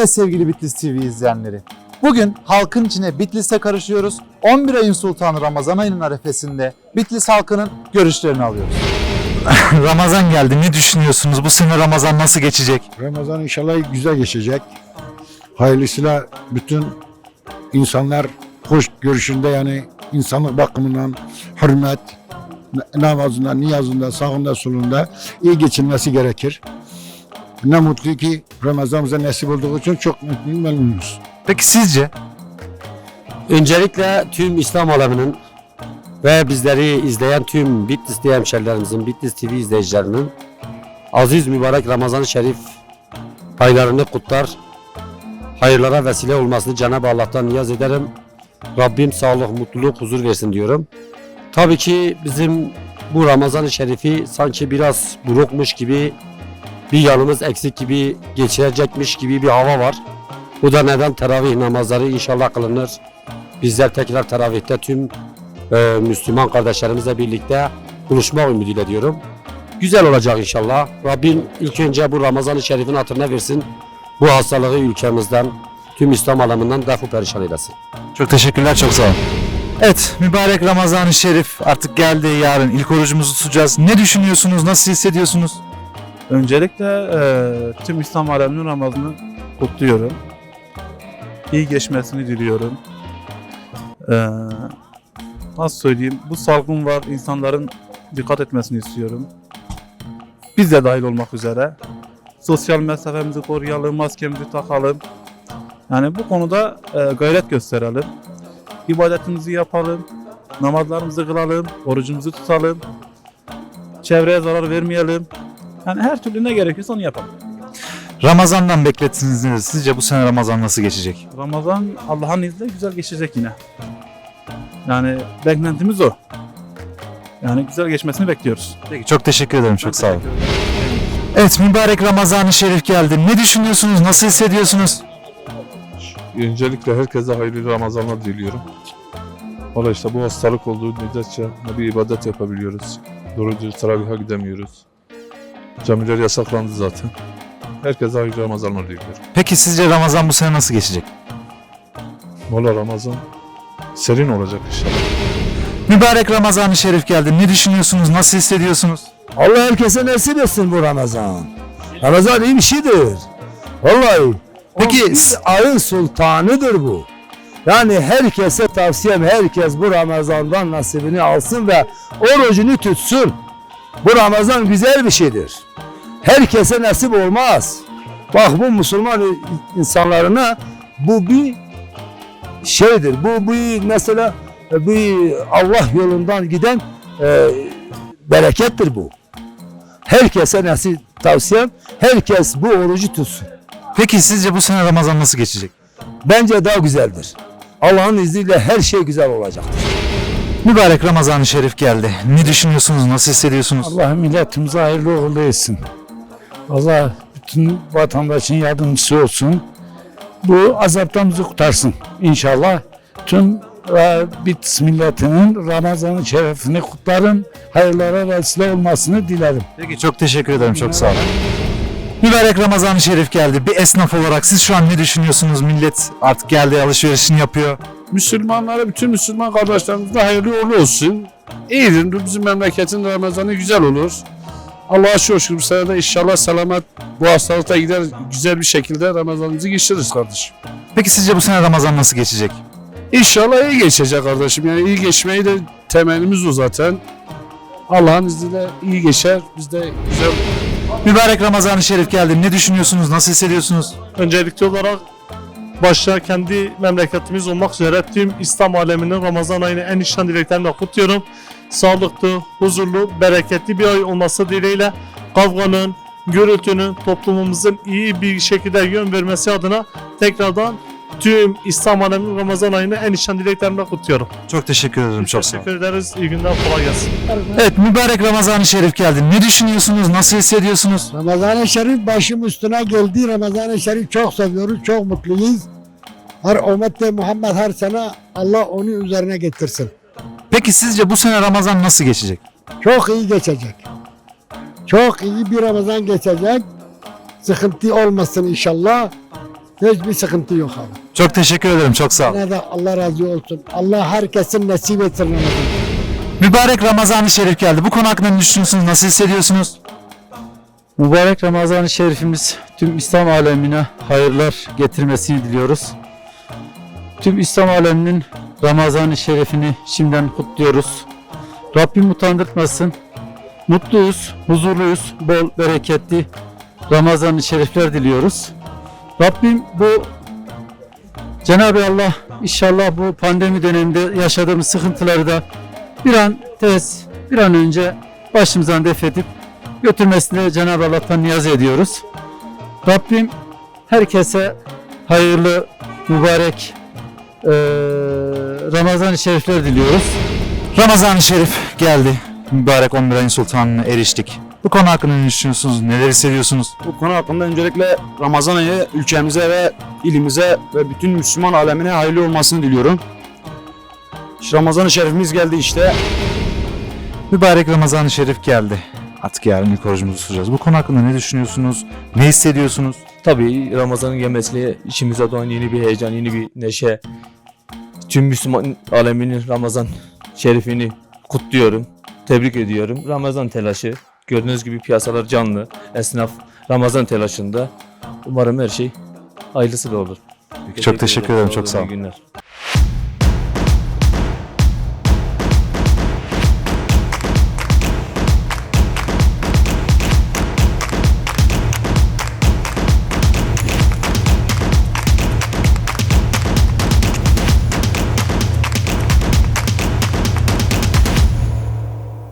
Evet sevgili Bitlis TV izleyenleri. Bugün halkın içine Bitlis'te karışıyoruz. 11 ayın sultanı Ramazan ayının arefesinde Bitlis halkının görüşlerini alıyoruz. Ramazan geldi. Ne düşünüyorsunuz? Bu sene Ramazan nasıl geçecek? Ramazan inşallah güzel geçecek. Hayırlısıyla bütün insanlar hoş görüşünde yani insanlık bakımından hürmet, namazında, niyazında, sağında, solunda iyi geçilmesi gerekir. Ne mutlu ki Ramazan bize nasip olduğu için çok mutluyum, memnunuz. Peki sizce? Öncelikle tüm İslam aleminin ve bizleri izleyen tüm Bitlis'te hemşerilerimizin, Bitlis TV izleyicilerinin aziz mübarek Ramazan-ı Şerif paylarını kutlar. Hayırlara vesile olmasını Cenab-ı Allah'tan niyaz ederim. Rabbim sağlık, mutluluk, huzur versin diyorum. Tabii ki bizim bu Ramazan-ı Şerif'i sanki biraz burukmuş gibi, bir yanımız eksik gibi geçirecekmiş gibi bir hava var. Bu da neden teravih namazları inşallah kılınır. Bizler tekrar teravihte tüm e, Müslüman kardeşlerimizle birlikte buluşmak ümidiyle diyorum. Güzel olacak inşallah. Rabbim ilk önce bu Ramazan-ı Şerif'in hatırına versin. Bu hastalığı ülkemizden, tüm İslam aleminin defu perişan eylesin. Çok teşekkürler, çok sağ olun. Evet, mübarek Ramazan-ı Şerif artık geldi. Yarın ilk orucumuzu tutacağız. Ne düşünüyorsunuz? Nasıl hissediyorsunuz? Öncelikle eee, tüm İslam aleminin Ramazan'ı kutluyorum. İyi geçmesini diliyorum. Eee, nasıl söyleyeyim? Bu salgın var. insanların dikkat etmesini istiyorum. Biz de dahil olmak üzere. Sosyal mesafemizi koruyalım, maskemizi takalım. Yani bu konuda eee, gayret gösterelim. İbadetimizi yapalım. Namazlarımızı kılalım. Orucumuzu tutalım. Çevreye zarar vermeyelim. Yani her türlü ne gerekiyorsa onu yapalım. Ramazan'dan beklentiniz nedir? Sizce bu sene Ramazan nasıl geçecek? Ramazan Allah'ın izniyle güzel geçecek yine. Yani beklentimiz o. Yani güzel geçmesini bekliyoruz. Peki, çok teşekkür ederim. Çok sağ olun. Evet, mübarek Ramazan-ı Şerif geldi. Ne düşünüyorsunuz? Nasıl hissediyorsunuz? Öncelikle herkese hayırlı Ramazanlar diliyorum. Valla işte bu hastalık olduğu müddetçe ne bir ibadet yapabiliyoruz. Doğru dürüst teravihe gidemiyoruz. Camiler yasaklandı zaten. Herkese hayırlı Ramazanlar diliyorum. Peki sizce Ramazan bu sene nasıl geçecek? Valla Ramazan serin olacak inşallah. Mübarek Ramazan-ı Şerif geldi. Ne düşünüyorsunuz? Nasıl hissediyorsunuz? Allah herkese nasip etsin bu Ramazan. Ramazan iyi bir şeydir. Vallahi. Peki, Peki ayın sultanıdır bu. Yani herkese tavsiyem herkes bu Ramazan'dan nasibini alsın ve orucunu tutsun. Bu Ramazan güzel bir şeydir. Herkese nasip olmaz. Bak bu Müslüman insanlarına bu bir şeydir. Bu bir mesela bir Allah yolundan giden e, berekettir bu. Herkese nasip tavsiyem herkes bu orucu tutsun. Peki sizce bu sene Ramazan nasıl geçecek? Bence daha güzeldir. Allah'ın izniyle her şey güzel olacaktır. Mübarek Ramazan-ı Şerif geldi. Ne düşünüyorsunuz? Nasıl hissediyorsunuz? Allah milletimize hayırlı uğurlu etsin. Allah bütün vatandaşın yardımcısı olsun. Bu azaptan bizi kurtarsın. İnşallah tüm e, Bitlis milletinin Ramazan'ın şerefini kutlarım. Hayırlara vesile olmasını dilerim. Peki çok teşekkür ederim. Çok sağ olun. Mübarek Ramazan-ı Şerif geldi. Bir esnaf olarak siz şu an ne düşünüyorsunuz? Millet artık geldi alışverişini yapıyor. Müslümanlara, bütün Müslüman kardeşlerimize hayırlı uğurlu olsun. İyidir. Bizim memleketin Ramazanı güzel olur. Allah'a şükür bu sene de inşallah selamet bu hastalıkta gider güzel bir şekilde Ramazanımızı geçiririz kardeşim. Peki sizce bu sene Ramazan nasıl geçecek? İnşallah iyi geçecek kardeşim. Yani iyi geçmeyi de temennimiz o zaten. Allah'ın izniyle iyi geçer. Biz de güzel Mübarek Ramazan-ı Şerif geldi. Ne düşünüyorsunuz? Nasıl hissediyorsunuz? Öncelikli olarak başta kendi memleketimiz olmak üzere tüm İslam aleminin Ramazan ayını en içten dileklerimle kutluyorum. Sağlıklı, huzurlu, bereketli bir ay olması dileğiyle kavganın, gürültünün toplumumuzun iyi bir şekilde yön vermesi adına tekrardan tüm İslam aleminin Ramazan ayını en içten dileklerimle kutluyorum. Çok teşekkür ederim. Çok sağ olun. Teşekkür ederiz. İyi günler, kolay gelsin. Evet mübarek Ramazan-ı Şerif geldi. Ne düşünüyorsunuz? Nasıl hissediyorsunuz? Ramazan-ı Şerif başım üstüne geldi. Ramazan-ı Şerif çok seviyoruz, çok mutluyuz. Her ümmette Muhammed her sene Allah onu üzerine getirsin. Peki sizce bu sene Ramazan nasıl geçecek? Çok iyi geçecek. Çok iyi bir Ramazan geçecek. Sıkıntı olmasın inşallah. Hiçbir sıkıntı yok abi. Çok teşekkür ederim. Çok sağ olun. Ne de Allah razı olsun. Allah herkesin nasip etsin. Mübarek Ramazan-ı Şerif geldi. Bu konu hakkında ne düşünüyorsunuz? Nasıl hissediyorsunuz? Mübarek Ramazan-ı Şerifimiz tüm İslam alemine hayırlar getirmesini diliyoruz. Tüm İslam aleminin Ramazan-ı Şerifini şimdiden kutluyoruz. Rabbim utandırtmasın. Mutluyuz, huzurluyuz, bol bereketli Ramazan-ı Şerifler diliyoruz. Rabbim bu Cenab-ı Allah inşallah bu pandemi döneminde yaşadığımız sıkıntıları da bir an tez, bir an önce başımızdan def edip götürmesini Cenab-ı Allah'tan niyaz ediyoruz. Rabbim herkese hayırlı, mübarek eee Ramazan-ı Şerifler diliyoruz. Ramazan-ı Şerif geldi. Mübarek 11 ayın sultanına eriştik. Bu konu hakkında ne düşünüyorsunuz? Neler hissediyorsunuz? Bu konu hakkında öncelikle Ramazan ayı ülkemize ve ilimize ve bütün Müslüman alemine hayırlı olmasını diliyorum. İşte Ramazan-ı Şerifimiz geldi işte. Mübarek Ramazan-ı Şerif geldi. Artık yarın ilk orucumuzu tutacağız. Bu konu hakkında ne düşünüyorsunuz? Ne hissediyorsunuz? Tabii Ramazan'ın gelmesiyle içimize doğan yeni bir heyecan, yeni bir neşe. Tüm Müslüman aleminin Ramazan şerifini kutluyorum. Tebrik ediyorum. Ramazan telaşı. Gördüğünüz gibi piyasalar canlı. Esnaf Ramazan telaşında. Umarım her şey hayırlısı da olur. Çok teşekkür ederim. Çok olun, sağ iyi olun. günler.